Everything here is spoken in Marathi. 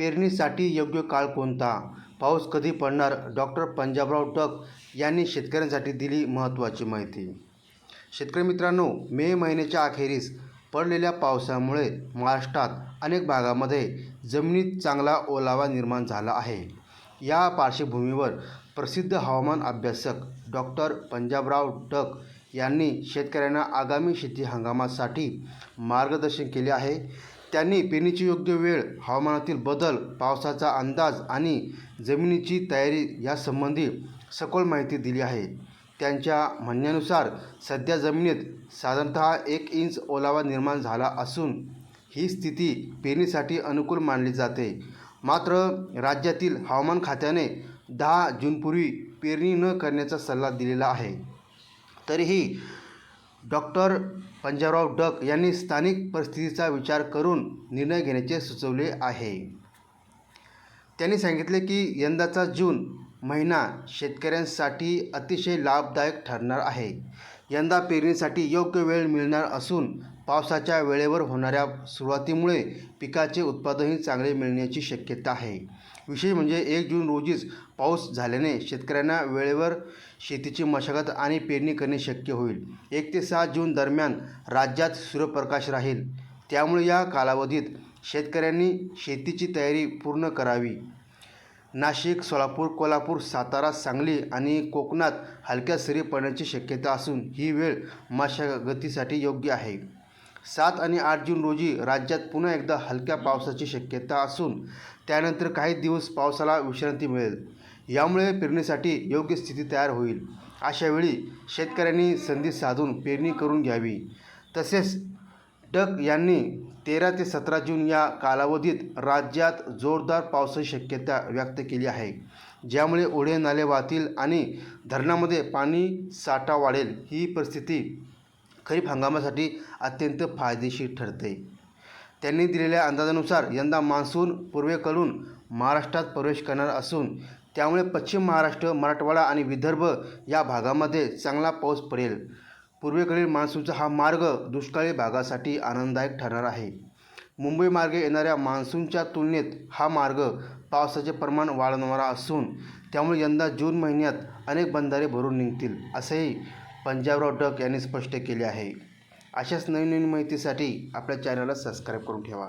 पेरणीसाठी योग्य काळ कोणता? पाऊस कधी पडणार? डॉक्टर पंजाबराव टक यांनी शेतकऱ्यांसाठी दिली महत्त्वाची माहिती. शेतकरी मित्रांनो मे महिन्याच्या अखेरीस पडलेल्या पावसामुळे महाराष्ट्रात अनेक भागामध्ये जमिनीत चांगला ओलावा निर्माण झाला आहे. या पार्श्वभूमीवर प्रसिद्ध हवामान अभ्यासक डॉक्टर पंजाबराव टक यांनी शेतकऱ्यांना आगामी शेती हंगामासाठी मार्गदर्शन केले आहे. त्यांनी पेरणीची योग्य वेळ हवामानातील बदल पावसाचा अंदाज आणि जमिनीची तयारी यासंबंधी सखोल माहिती दिली आहे. त्यांच्या म्हणण्यानुसार सध्या जमिनीत साधारणतः एक इंच ओलावा निर्माण झाला असून ही स्थिती पेरणीसाठी अनुकूल मानली जाते. मात्र राज्यातील हवामान खात्याने दहा जूनपूर्वी पेरणी न करण्याचा सल्ला दिलेला आहे. तरीही डॉक्टर पंजाबराव डक यांनी स्थानिक परिस्थितीचा विचार करून निर्णय घेण्याचे सुचवले आहे. त्यांनी सांगितले की यंदाचा जून महिना शेतकऱ्यांसाठी अतिशय लाभदायक ठरणार आहे. यंदा पेरणीसाठी योग्य वेळ मिळणार असून पावसाच्या वेळेवर होणाऱ्या सुरुवातीमुळे पिकाचे उत्पादनही चांगले मिळण्याची शक्यता आहे. विशेष म्हणजे एक जून रोजीच पाऊस झाल्याने शेतकऱ्यांना वेळेवर शेतीची मशागत आणि पेरणी करणे शक्य होईल. एक ते सहा जून दरम्यान राज्यात सूर्यप्रकाश राहील. त्यामुळे या कालावधीत शेतकऱ्यांनी शेतीची तयारी पूर्ण करावी. नाशिक सोलापूर कोल्हापूर सातारा सांगली आणि कोकणात हलक्या सरी पडण्याची शक्यता असून ही वेळ मशागतीसाठी योग्य आहे. सात आणि आठ जून रोजी राज्यात पुन्हा एकदा हलक्या पावसाची शक्यता असून त्यानंतर काही दिवस पावसाला विश्रांती मिळेल. यामुळे पेरणीसाठी योग्य स्थिती तयार होईल. अशावेळी शेतकऱ्यांनी संधी साधून पेरणी करून घ्यावी. तसेच डक यांनी तेरा ते सतरा जून या कालावधीत राज्यात जोरदार पावसाची शक्यता व्यक्त केली आहे. ज्यामुळे ओढे नाले वाहतील आणि धरणामध्ये पाणी साठा वाढेल ही परिस्थिती खरीप हंगामासाठी अत्यंत फायदेशीर ठरते. त्यांनी दिलेल्या अंदाजानुसार यंदा मान्सून पूर्वेकडून महाराष्ट्रात प्रवेश करणार असून त्यामुळे पश्चिम महाराष्ट्र मराठवाडा आणि विदर्भ या भागामध्ये चांगला पाऊस पडेल. पूर्वेकडील मान्सूनचा हा मार्ग दुष्काळी भागासाठी आनंददायक ठरणार आहे. मुंबई मार्गे येणाऱ्या मान्सूनच्या तुलनेत हा मार्ग पावसाचे प्रमाण वाढवणारा असून त्यामुळे यंदा जून महिन्यात अनेक बंधारे भरून निघतील असेही पंजाबराव डक यांनी स्पष्ट केले आहे. अशाच नवीन नवीन माहितीसाठी आपल्या चॅनलला सबस्क्राईब करून ठेवा.